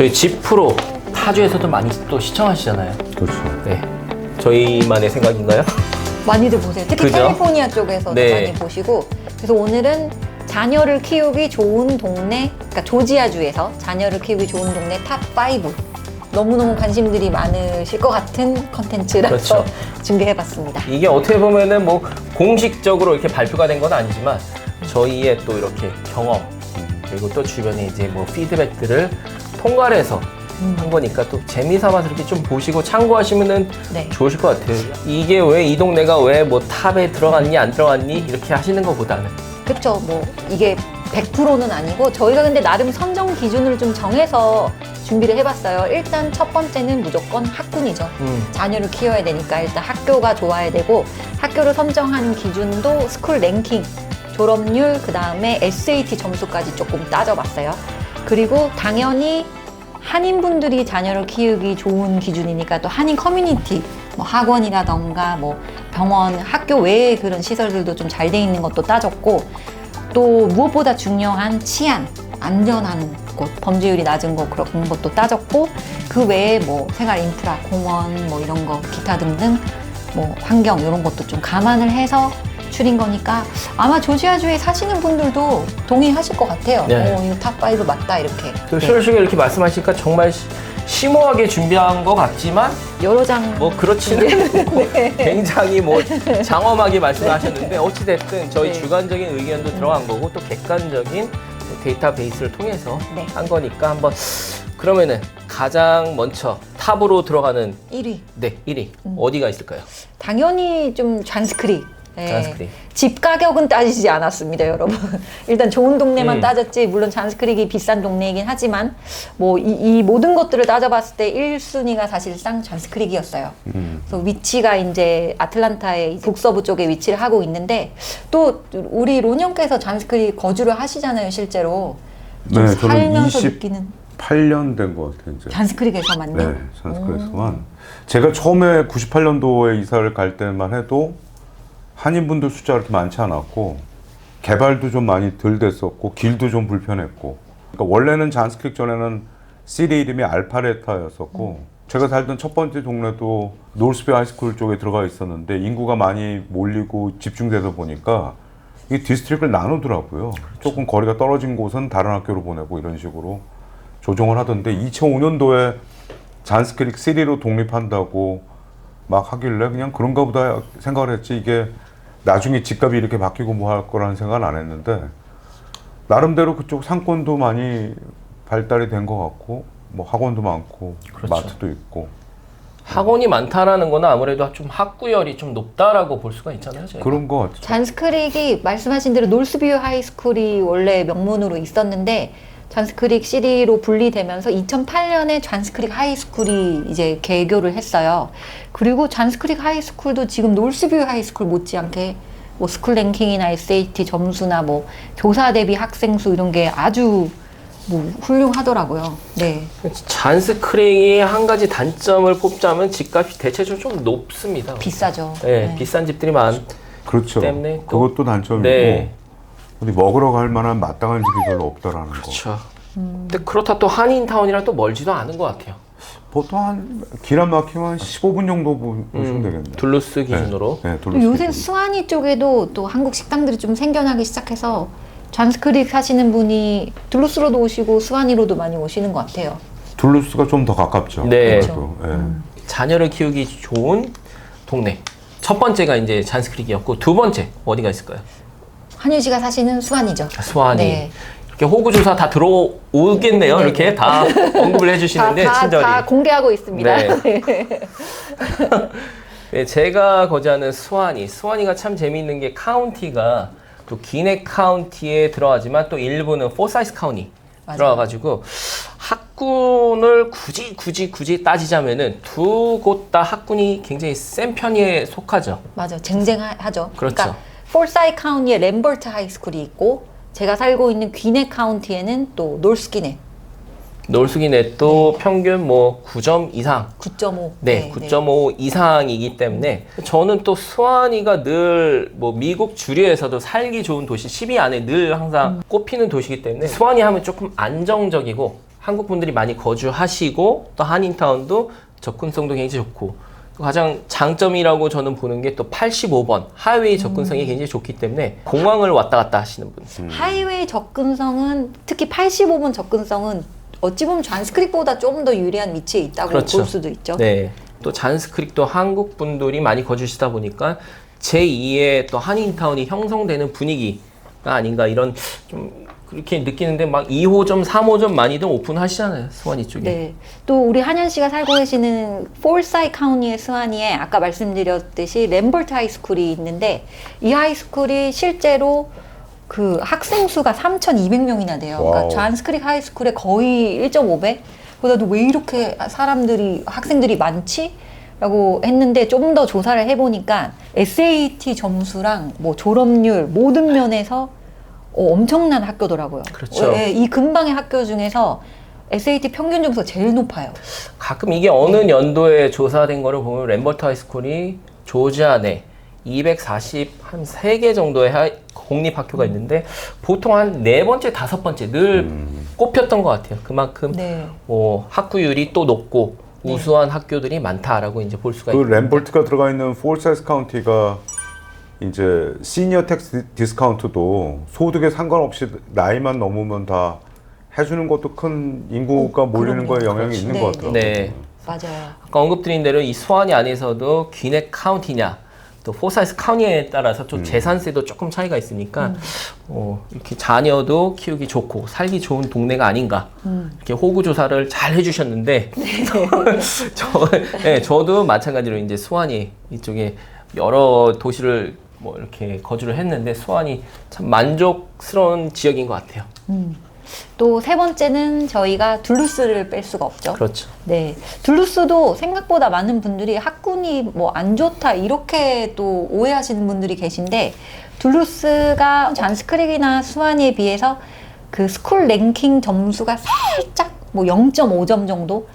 저희 지프로 타주에서도 많이 또 시청하시잖아요. 그렇죠. 네. 저희만의 생각인가요? 많이들 보세요. 특히 그죠? 캘리포니아 쪽에서도 네. 많이 보시고 그래서 오늘은 자녀를 키우기 좋은 동네, 그러니까 조지아주에서 자녀를 키우기 좋은 동네 탑 5. 너무너무 관심들이 많으실 것 같은 컨텐츠라서 그렇죠. 준비해봤습니다. 이게 어떻게 보면은 뭐 공식적으로 이렇게 발표가 된 건 아니지만 저희의 또 이렇게 경험 그리고 또 주변에 이제 뭐 피드백들을 통과를 해서 한 거니까 또 재미삼아서 이렇게 좀 보시고 참고하시면은 네. 좋으실 것 같아요. 이게 왜 이 동네가 왜 뭐 탑에 들어갔니 안 들어갔니 이렇게 하시는 것보다는 그쵸. 뭐 이게 100%는 아니고 저희가 근데 나름 선정 기준을 좀 정해서 준비를 해봤어요. 일단 첫 번째는 무조건 학군이죠. 음, 자녀를 키워야 되니까 일단 학교가 좋아야 되고 학교를 선정하는 기준도 스쿨 랭킹, 졸업률, 그 다음에 SAT 점수까지 조금 따져봤어요. 그리고 당연히 한인분들이 자녀를 키우기 좋은 기준이니까 또 한인 커뮤니티, 뭐 학원이라던가 뭐 병원, 학교 외에 그런 시설들도 좀 잘 돼 있는 것도 따졌고 또 무엇보다 중요한 치안, 안전한 곳, 범죄율이 낮은 곳 그런 것도 따졌고 그 외에 뭐 생활 인프라, 공원 뭐 이런 거 기타 등등 뭐 환경 이런 것도 좀 감안을 해서 추린 거니까 아마 조지아주에 사시는 분들도 동의하실 것 같아요. 네. 어, 이거 탑5 맞다 이렇게. 그 네. 솔직히 이렇게 말씀하시니까 정말 시- 심오하게 준비한 것 같지만 여러 장 뭐 그렇지는 않고 굉장히 뭐 장엄하게 말씀하셨는데 어찌 됐든 저희 네. 주관적인 의견도 들어간 거고 또 객관적인 데이터베이스를 통해서 네. 한 거니까 한번 그러면은 가장 먼저 탑으로 들어가는 1위. 네 1위 음. 어디가 있을까요? 당연히 좀 잔스크릭. 예. 잔스크릭. 집 가격은 따지지 않았습니다, 여러분. 일단 좋은 동네만 음. 따졌지, 물론 잔스크릭이 비싼 동네이긴 하지만, 뭐, 이, 이 모든 것들을 따져봤을 때 1순위가 사실상 잔스크릭이었어요. 음. 그래서 위치가 이제 아틀란타의 북서부 쪽에 위치를 하고 있는데, 또 우리 론형께서 잔스크릭 거주를 하시잖아요, 실제로. 좀 네, 저는 살면서 20 느끼는 8년 된 것 같아요, 이제. 잔스크릭에서만요. 네, 산스크레스만. 제가 처음에 98년도에 이사를 갈 때만 해도 한인분들 숫자가 그렇게 많지 않았고 개발도 좀 많이 덜 됐었고 길도 좀 불편했고. 그러니까 원래는 잔스크릭 전에는 시리 이름이 알파레타였었고 제가 살던 첫 번째 동네도 노스베 하이스쿨 쪽에 들어가 있었는데 인구가 많이 몰리고 집중되다 보니까 이 디스트릭을 나누더라고요. 조금 거리가 떨어진 곳은 다른 학교로 보내고 이런 식으로 조정을 하던데 2005년도에 잔스크릭 시리로 독립한다고 막 하길래 그냥 그런가 보다 생각을 했지. 이게 나중에 집값이 이렇게 바뀌고 뭐 할 거라는 생각은 안 했는데 나름대로 그쪽 상권도 많이 발달이 된 것 같고 뭐 학원도 많고 그렇죠. 마트도 있고 학원이 많다라는 거는 아무래도 좀 학구열이 좀 높다라고 볼 수가 있잖아요. 저희가. 그런 것 같아요. 잔스크릭이 말씀하신 대로 놀스뷰 하이스쿨이 원래 명문으로 있었는데 잔스크릭 시리로 분리되면서 2008년에 잔스크릭 하이스쿨이 이제 개교를 했어요. 그리고 잔스크릭 하이스쿨도 지금 놀스뷰 하이스쿨 못지않게 뭐 스쿨 랭킹이나 SAT 점수나 뭐 교사 대비 학생 수 이런 게 아주 뭐 훌륭하더라고요. 네. 잔스크릭이 한 가지 단점을 뽑자면 집값이 대체적으로 좀 높습니다. 비싸죠. 네, 네. 비싼 집들이 많. 그렇죠. 때문에 또- 그것도 단점이고 네. 어디 먹으러 갈 만한 마땅한 집이 별로 없다라는 거. 그렇죠. 근데 그렇다 또 한인타운이랑 또 멀지도 않은 것 같아요. 보통 한 길 안 막히면 한 15분 정도 보- 보시면 음, 되겠네요. 둘루스 기준으로. 네, 또 둘러싸기. 요새 수완이 쪽에도 또 한국 식당들이 좀 생겨나기 시작해서 잔스크릭 사시는 분이 둘루스로도 오시고 수완이로도 많이 오시는 것 같아요. 둘루스가 좀 더 가깝죠. 네. 그래도, 예. 자녀를 키우기 좋은 동네. 첫 번째가 이제 잔스크릭이었고 두 번째 어디가 있을까요? 한유 씨가 사시는 수완이죠. 수완이. 네. 이렇게 호구 조사 다 들어오겠네요. 네, 이렇게 네. 다 언급을 해주시는데 다, 다, 친절히. 다 공개하고 있습니다. 네. 네, 제가 거주하는 수완이, 수완이가 참 재미있는 게 카운티가 또 기내 카운티에 들어가지만 또 일부는 포사이스 카운티 맞아요. 들어가가지고 학군을 굳이 굳이 굳이 따지자면은 두 곳 다 학군이 굉장히 센 편에 속하죠. 맞아, 쟁쟁하죠. 그렇죠. 러니까 폴사이 카운티에 램버트 하이스쿨이 있고 제가 살고 있는 귀네 카운티에는 또 놀스기네. 놀수기넷도 평균 뭐 9점 이상. 9.5. 네, 9.5 이상이기 때문에 저는 또 수완이가 늘 뭐 미국 주류에서도 살기 좋은 도시 10위 안에 늘 항상 꼽히는 도시이기 때문에 수완이 하면 조금 안정적이고 한국 분들이 많이 거주하시고 또 한인타운도 접근성도 굉장히 좋고 또 가장 장점이라고 저는 보는 게 또 85번 하이웨이 접근성이 굉장히 좋기 때문에 공항을 왔다 갔다 하시는 분. 하이웨이 접근성은 특히 85분 접근성은 어찌 보면 잔스크릭보다 좀더 유리한 위치에 있다고 그렇죠. 볼 수도 있죠. 네. 또 잔스크릭도 한국 분들이 많이 거주시다 보니까 제2의 또 한인타운이 형성되는 분위기가 아닌가 이런 좀 그렇게 느끼는데 막 2호점, 3호점 많이들 오픈하시잖아요. 수원이 쪽에. 네. 또 우리 한현 씨가 살고 계시는 폴사이 카운티의 스와니에 아까 말씀드렸듯이 램버트 하이스쿨이 있는데 이 하이스쿨이 실제로 그 학생 수가 3,200명이나 돼요. 그러니까 와우. 존스크릭 하이스쿨의 거의 1.5배? 보다도 왜 이렇게 사람들이 학생들이 많지? 라고 했는데 좀 더 조사를 해보니까 SAT 점수랑 뭐 졸업률 모든 면에서 어, 엄청난 학교더라고요. 그렇죠. 예, 이 근방의 학교 중에서 SAT 평균 점수가 제일 높아요. 가끔 이게 어느 연도에 조사된 거를 보면 램버트 하이스쿨이 조지아 내 240한 3개 정도의 하이- 공립학교가 있는데 보통 한 네 번째, 다섯 번째 늘 꼽혔던 것 같아요. 그만큼 네. 뭐 학구율이 또 높고 우수한 학교들이 많다라고 이제 볼 수가 그 있고 램버트가 들어가 있는 폴사이스 카운티가 이제 시니어 텍스 디스카운트도 소득에 상관없이 나이만 넘으면 다 해주는 것도 큰 인구가 어, 몰리는 그럼요. 거에 영향이 그렇지. 있는 네, 것 같더라고요. 네. 맞아요. 아까 언급드린 대로 이 수완이 안에서도 귀넥 카운티냐 또 포사이스 카운티에 따라서 좀 재산세도 조금 차이가 있으니까 어, 이렇게 자녀도 키우기 좋고 살기 좋은 동네가 아닌가 이렇게 호구 조사를 잘 해주셨는데 저, 네, 저도 마찬가지로 이제 수완이 이쪽에 여러 도시를 뭐 이렇게 거주를 했는데 수완이 참 만족스러운 지역인 것 같아요. 또세 번째는 저희가 둘루스를 뺄 수가 없죠. 그렇죠. 네. 둘루스도 생각보다 많은 분들이 학군이 뭐 안 좋다 이렇게 또 오해하시는 분들이 계신데 둘루스가 잔스크릭이나 수완이에 비해서 그 스쿨 랭킹 점수가 살짝 뭐 0.5점 정도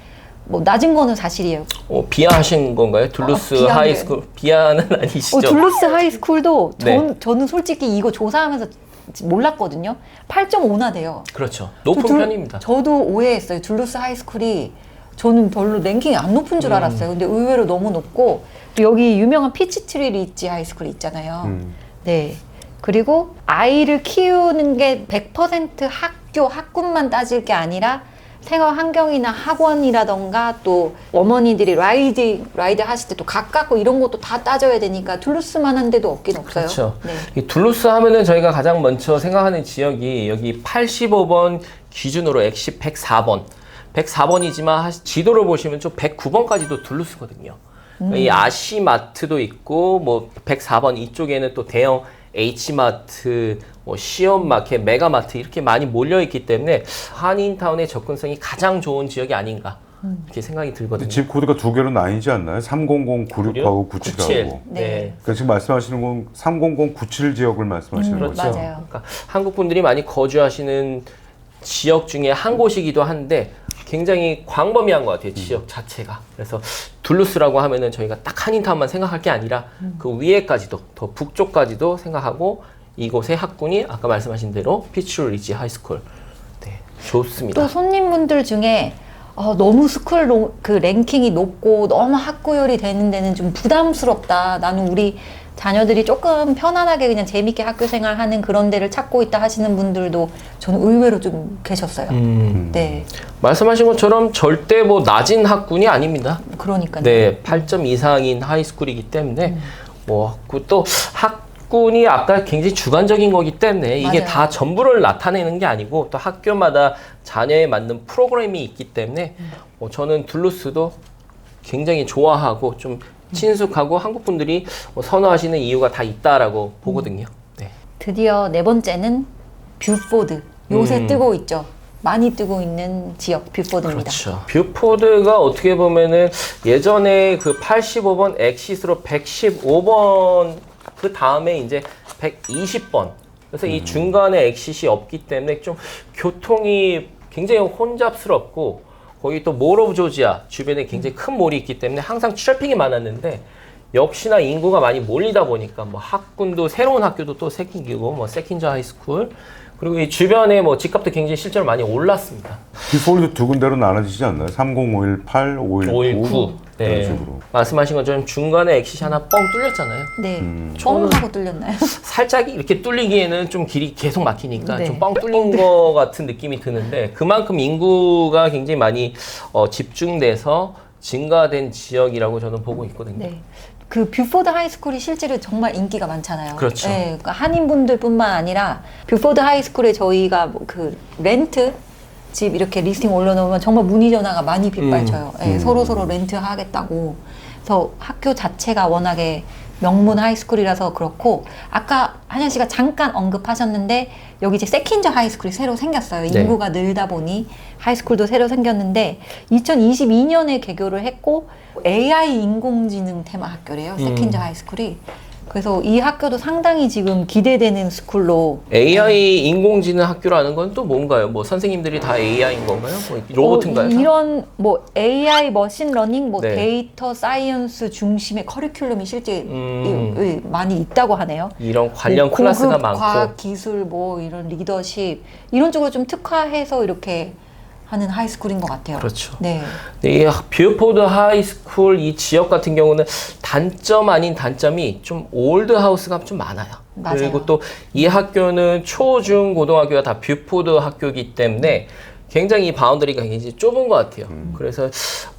뭐 낮은 거는 사실이에요. 어, 비하하신 건가요? 둘루스 어, 비하는 하이스쿨 비하는 아니시죠? 어, 둘루스 하이스쿨도 네. 전, 저는 솔직히 이거 조사하면서 몰랐거든요. 8.5나 돼요. 그렇죠. 높은 저 둘- 편입니다. 저도 오해했어요. 둘루스 하이스쿨이 저는 별로 랭킹이 안 높은 음. 줄 알았어요. 근데 의외로 너무 높고 또 여기 유명한 피치트리 리치 하이스쿨 있잖아요. 음. 네. 그리고 아이를 키우는 게 100% 학교 학군만 따질 게 아니라 생활 환경이나 학원이라던가 또 어머니들이 라이드 라이드 하실 때 또 가깝고 이런 것도 다 따져야 되니까 둘루스만한 데도 없긴 없어요. 그렇죠. 네. 이 둘루스 하면은 저희가 가장 먼저 생각하는 지역이 여기 85번 기준으로 엑시 104번. 104번이지만 지도를 보시면 좀 109번까지도 둘루스거든요. 이 아시마트도 있고 뭐 104번 이쪽에는 또 대형 H마트, 뭐 시엄마켓, 메가마트 이렇게 많이 몰려 있기 때문에 한인타운의 접근성이 가장 좋은 지역이 아닌가 이렇게 생각이 들거든요. 근데 집 코드가 두 개로 나뉘지 않나요? 300, 96하고 97. 97하고. 네. 그러니까 지금 말씀하시는 건 300, 97 지역을 말씀하시는 음, 거죠? 그렇죠. 맞아요. 그러니까 한국 분들이 많이 거주하시는 지역 중에 한 곳이기도 한데 굉장히 광범위한 것 같아요 지역 자체가. 그래서 둘루스라고 하면은 저희가 딱 한인타운만 생각할 게 아니라 그 위에까지도 더 북쪽까지도 생각하고 이곳의 학군이 아까 말씀하신 대로 피츄 리지 하이스쿨. 네 좋습니다. 또 손님분들 중에 어, 너무 스쿨 로- 그 랭킹이 높고 너무 학구열이 되는 데는 좀 부담스럽다. 나는 우리 자녀들이 조금 편안하게 그냥 재밌게 학교 생활하는 그런 데를 찾고 있다 하시는 분들도 저는 의외로 좀 계셨어요. 음, 네, 말씀하신 것처럼 절대 뭐 낮은 학군이 아닙니다 그러니까요. 네, 8점 이상인 하이스쿨이기 때문에 음. 뭐또 학군이 아까 굉장히 주관적인 거기 때문에 이게 맞아요. 다 전부를 나타내는 게 아니고 또 학교마다 자녀에 맞는 프로그램이 있기 때문에 음. 뭐 저는 둘루스도 굉장히 좋아하고 좀 친숙하고 한국 분들이 뭐 선호하시는 이유가 다 있다라고 보거든요. 네. 드디어 네 번째는 뷰포드. 요새 음. 뜨고 있죠. 많이 뜨고 있는 지역 뷰포드입니다. 그렇죠. 뷰포드가 어떻게 보면은 예전에 그 85번 엑시스로 115번 그 다음에 이제 120번. 그래서 이 중간에 엑시스 없기 때문에 좀 교통이 굉장히 혼잡스럽고 거기 또몰 오브 조지아 주변에 굉장히 큰 몰이 있기 때문에 항상 트래픽이 많았는데 역시나 인구가 많이 몰리다 보니까 뭐 학군도 새로운 학교도 또 생기고 뭐 세킨저 하이스쿨 그리고 이 주변에 뭐 집값도 굉장히 실제로 많이 올랐습니다. 비폴도 두 군데로 나눠지지 않나요? 3058, 519, 519. 이런 네. 식으로. 말씀하신 것처럼 중간에 엑시시 하나 뻥 뚫렸잖아요. 네. 음. 뻥 하고 뚫렸나요? 살짝 이렇게 뚫리기에는 좀 길이 계속 막히니까 네. 좀 뻥 뚫린 것 같은 느낌이 드는데 그만큼 인구가 굉장히 많이 어, 집중돼서 증가된 지역이라고 저는 보고 있거든요. 네. 그 뷰포드 하이스쿨이 실제로 정말 인기가 많잖아요. 그렇죠. 네, 그러니까 한인분들뿐만 아니라 뷰포드 하이스쿨에 저희가 뭐그 렌트 집 이렇게 리스팅 올려놓으면 정말 문의 전화가 많이 빗발쳐요. 네, 음. 서로 서로 렌트 하겠다고. 그래서 학교 자체가 워낙에 명문 하이스쿨이라서 그렇고 아까 한현 씨가 잠깐 언급하셨는데 여기 이제 세킨저 하이스쿨이 새로 생겼어요. 네. 인구가 늘다 보니 하이스쿨도 새로 생겼는데 2022년에 개교를 했고 AI 인공지능 테마 학교래요. 세킨저 음. 하이스쿨이. 그래서 이 학교도 상당히 지금 기대되는 스쿨로 AI 인공지능 학교라는 건 또 뭔가요? 뭐 선생님들이 다 AI인 건가요? 뭐 로봇인가요? 어, 다? 이런 뭐 AI 머신 러닝, 뭐 네. 데이터 사이언스 중심의 커리큘럼이 실제 음. 이- 이- 많이 있다고 하네요. 이런 관련 뭐 클래스가 고급 많고 과학 기술 뭐 이런 리더십 이런 쪽으로 좀 특화해서 이렇게 하는 하이스쿨인 것 같아요. 그렇죠. 네. 네, 이 뷰포드 하이스쿨 이 지역 같은 경우는 단점 아닌 단점이 좀 올드 하우스가 좀 많아요. 맞아요. 그리고 또 이 학교는 초, 중, 고등학교가 다 뷰포드 학교이기 때문에 굉장히 이 바운더리가 굉장히 좁은 것 같아요. 그래서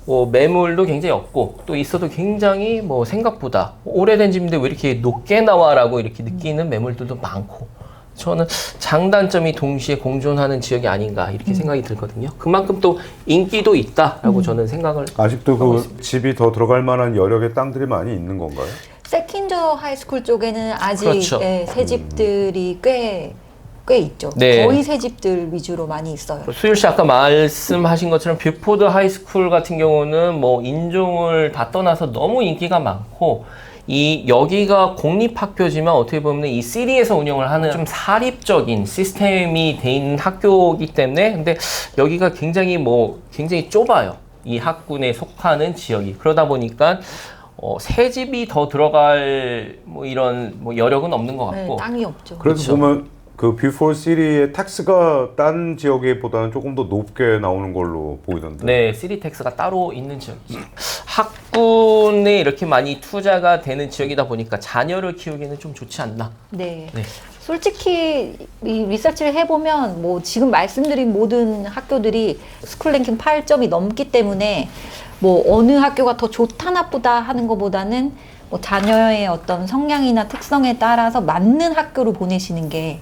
뭐 매물도 굉장히 없고 또 있어도 굉장히 뭐 생각보다 오래된 집인데 왜 이렇게 높게 나와라고 이렇게 느끼는 매물들도 많고 저는 장단점이 동시에 공존하는 지역이 아닌가 이렇게 생각이 들거든요. 그만큼 또 인기도 있다라고 저는 생각을 아직도 하고 그 있습니다. 집이 더 들어갈 만한 여력의 땅들이 많이 있는 건가요? 세킨저 하이스쿨 쪽에는 아직 그렇죠. 예, 새 집들이 꽤, 꽤 있죠. 네. 거의 새 집들 위주로 많이 있어요. 수율 씨 아까 말씀하신 것처럼 뷰포드 하이스쿨 같은 경우는 뭐 인종을 다 떠나서 너무 인기가 많고 이 여기가 공립학교지만 어떻게 보면 이 시리에서 운영을 하는 좀 사립적인 시스템이 돼 있는 학교이기 때문에 근데 여기가 굉장히 뭐 굉장히 좁아요. 이 학군에 속하는 지역이 그러다 보니까 어, 새 집이 더 들어갈 뭐 이런 뭐 여력은 없는 것 네, 같고 땅이 없죠. 그래서 그렇죠. 보면 그 뷰포 시리의 텍스가 딴 지역에 보다는 조금 더 높게 나오는 걸로 보이던데. 네, 시리텍스가 따로 있는 지역이죠. 학군에 이렇게 많이 투자가 되는 지역이다 보니까 자녀를 키우기는 좀 좋지 않나. 네. 네. 솔직히 이 리서치를 해보면 뭐 지금 말씀드린 모든 학교들이 스쿨 랭킹 8점이 넘기 때문에 뭐 어느 학교가 더 좋다 나쁘다 하는 것보다는 뭐 자녀의 어떤 성향이나 특성에 따라서 맞는 학교로 보내시는 게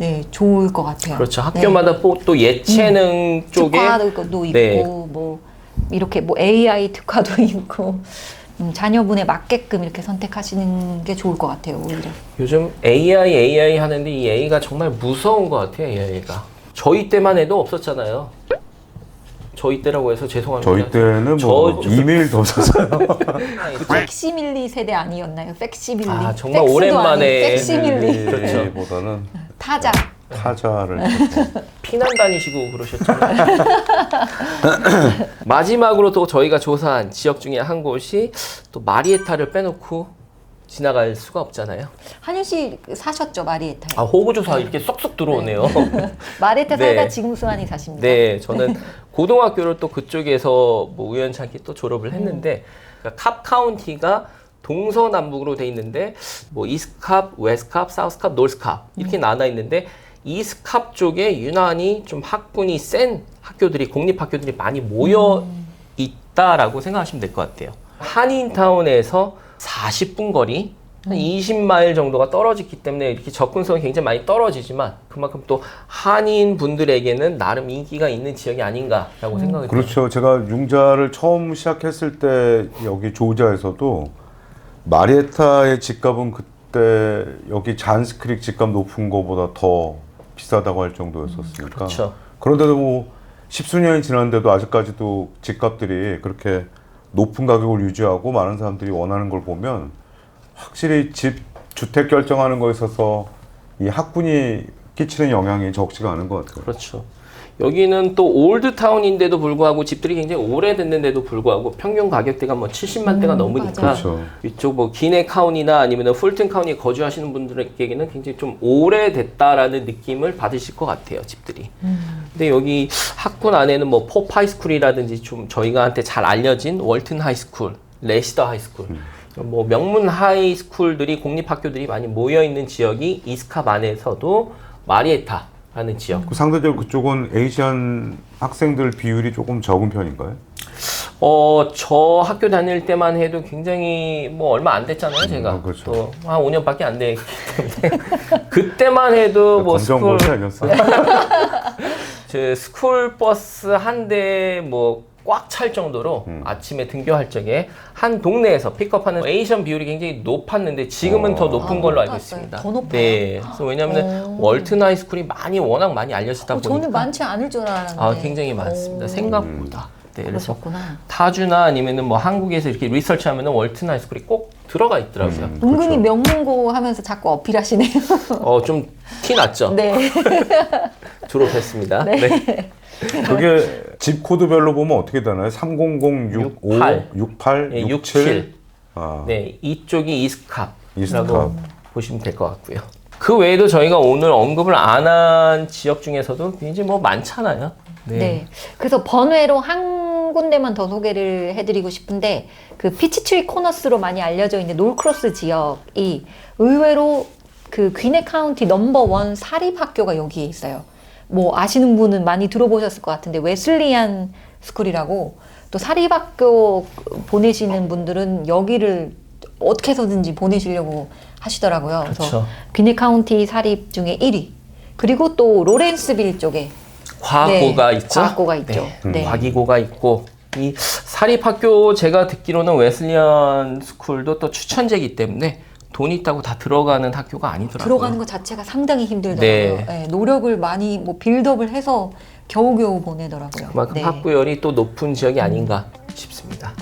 네, 좋을 것 같아요. 그렇죠. 학교마다 또- 또 예체능 쪽에 네. 특화도 있고 네. 뭐 이렇게 뭐 AI 특화도 있고 음, 자녀분에 맞게끔 이렇게 선택하시는 게 좋을 것 같아요 오히려. 요즘 AI, AI 하는데 이 AI가 정말 무서운 것 같아요, AI가. 저희 때만 해도 없었잖아요. 저희 때라고 해서 죄송합니다. 저희 때는 뭐 저- 저- 이메일도 없었어요. 팩시밀리 세대 아니었나요? 팩시밀리. 아, 정말 오랜만에 아닌 팩시밀리. 그렇죠. 보다는 타자. 타자를 네. 피난 다니시고 그러셨잖아요. 마지막으로 또 저희가 조사한 지역 중에 한 곳이 또 마리에타를 빼놓고 지나갈 수가 없잖아요. 한윤 씨 사셨죠 마리에타. 아 호구 조사 이렇게 쏙쏙 들어오네요. 마리에타 네. 살다 지금 수완이 사십니다. 네, 저는 고등학교를 또 그쪽에서 뭐 우연찮게 또 졸업을 했는데 그러니까 캅 카운티가 동서남북으로 돼 있는데 뭐 이스캅, 웨스캅, 사우스캅, 노스캅 이렇게 나눠 있는데 이스캅 쪽에 유난히 좀 학군이 센 학교들이 공립 학교들이 많이 모여 있다라고 생각하시면 될 것 같아요. 한인타운에서 40분 거리 한 20마일 정도가 떨어지기 때문에 이렇게 접근성이 굉장히 많이 떨어지지만 그만큼 또 한인 분들에게는 나름 인기가 있는 지역이 아닌가라고 생각이 들어요. 그렇죠. 제가 융자를 처음 시작했을 때 여기 조지아에서도 마리에타의 집값은 그때 여기 잔스크릭 집값 높은 거보다 더 비싸다고 할 정도였었으니까. 그렇죠. 그런데도 뭐 십수년이 지났는데도 아직까지도 집값들이 그렇게 높은 가격을 유지하고 많은 사람들이 원하는 걸 보면 확실히 집 주택 결정하는 거에 있어서 이 학군이 끼치는 영향이 적지가 않은 것 같아요. 그렇죠. 여기는 또 올드타운인데도 불구하고 집들이 굉장히 오래됐는데도 불구하고 평균 가격대가 뭐 70만 대가 넘으니까 맞아요. 그렇죠. 이쪽 뭐 기내 카운이나 아니면 풀튼 카운에 거주하시는 분들에게는 굉장히 좀 오래됐다라는 느낌을 받으실 것 같아요 집들이. 근데 여기 학군 안에는 뭐 포프 하이스쿨이라든지 좀 저희가한테 잘 알려진 월튼 하이스쿨, 레시더 하이스쿨, 뭐 명문 하이스쿨들이 공립학교들이 많이 모여 있는 지역이 이스캅 안에서도 마리에타 라는 지역. 그 상대적으로 그쪽은 에이시안 학생들 비율이 조금 적은 편인가요? 어, 저 학교 다닐 때만 해도 굉장히 뭐 얼마 안 됐잖아요, 제가. 아, 그렇죠. 또 한 5년밖에 안 됐기 때문에. 그때만 해도 뭐 스쿨, 아니었어요? 저 스쿨 버스 한 대 뭐 꽉 찰 정도로 음. 아침에 등교할 적에 한 동네에서 픽업하는 에이션 비율이 굉장히 높았는데 지금은 어. 더 높은 아, 걸로 알고 높았어요. 있습니다. 더 높아요? 네. 그래서 왜냐하면 어. 월튼 하이스쿨이 많이 워낙 많이 알려지다 어, 보니까 저는 많지 않을 줄 알았는데. 아, 굉장히 많습니다. 오, 생각보다. 네, 그래서 그러셨구나. 타주나 아니면은 뭐 한국에서 이렇게 리서치하면은 월튼 하이스쿨이 꼭 들어가 있더라고요. 음. 은근히 그렇죠. 명문고 하면서 자꾸 어필하시네요. 어 좀 티 났죠. 네. 졸업했습니다. 네. 그게 집 코드별로 보면 어떻게 되나요? 300, 65, 68, 68, 네, 67. 67. 아, 네, 이쪽이 이스캅이라고 이스캅. 보시면 될 것 같고요. 그 외에도 저희가 오늘 언급을 안 한 지역 중에서도 굉장히 뭐 많잖아요. 네. 그래서 번외로 한 군데만 더 소개를 해드리고 싶은데 그 피치트리 코너스로 많이 알려져 있는 놀크로스 지역이 의외로 그 귀네 카운티 넘버 원 사립 학교가 여기에 있어요. 뭐 아시는 분은 많이 들어보셨을 것 같은데 웨슬리안 스쿨이라고 또 사립 학교 보내시는 분들은 여기를 어떻게 해서든지 보내시려고 하시더라고요. 그래서 그렇죠. 귀네 카운티 사립 중에 1위. 그리고 또 로렌스빌 쪽에 과학고가 네, 있죠. 과학고가 있죠. 네. 네. 과기고가 있고 이 사립학교 제가 듣기로는 웨슬리안 스쿨도 또 추천제이기 때문에 돈 있다고 다 들어가는 학교가 아니더라고요. 들어가는 것 자체가 상당히 힘들더라고요. 네. 네, 노력을 많이 뭐 빌드업을 해서 겨우겨우 보내더라고요. 그만큼 네. 학구열이 또 높은 지역이 아닌가 싶습니다.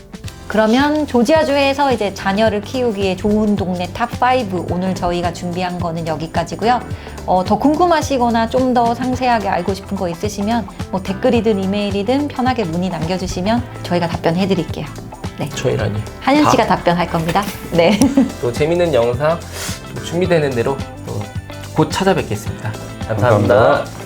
그러면 조지아주에서 이제 자녀를 키우기에 좋은 동네 탑5 오늘 저희가 준비한 거는 여기까지고요. 어, 더 궁금하시거나 좀 더 상세하게 알고 싶은 거 있으시면 뭐 댓글이든 이메일이든 편하게 문의 남겨주시면 저희가 답변해 드릴게요. 네. 저희라니. 한현 다- 씨가 답변할 겁니다. 네. 또 재밌는 영상 또 준비되는 대로 또 곧 찾아뵙겠습니다 감사합니다. 감사합니다.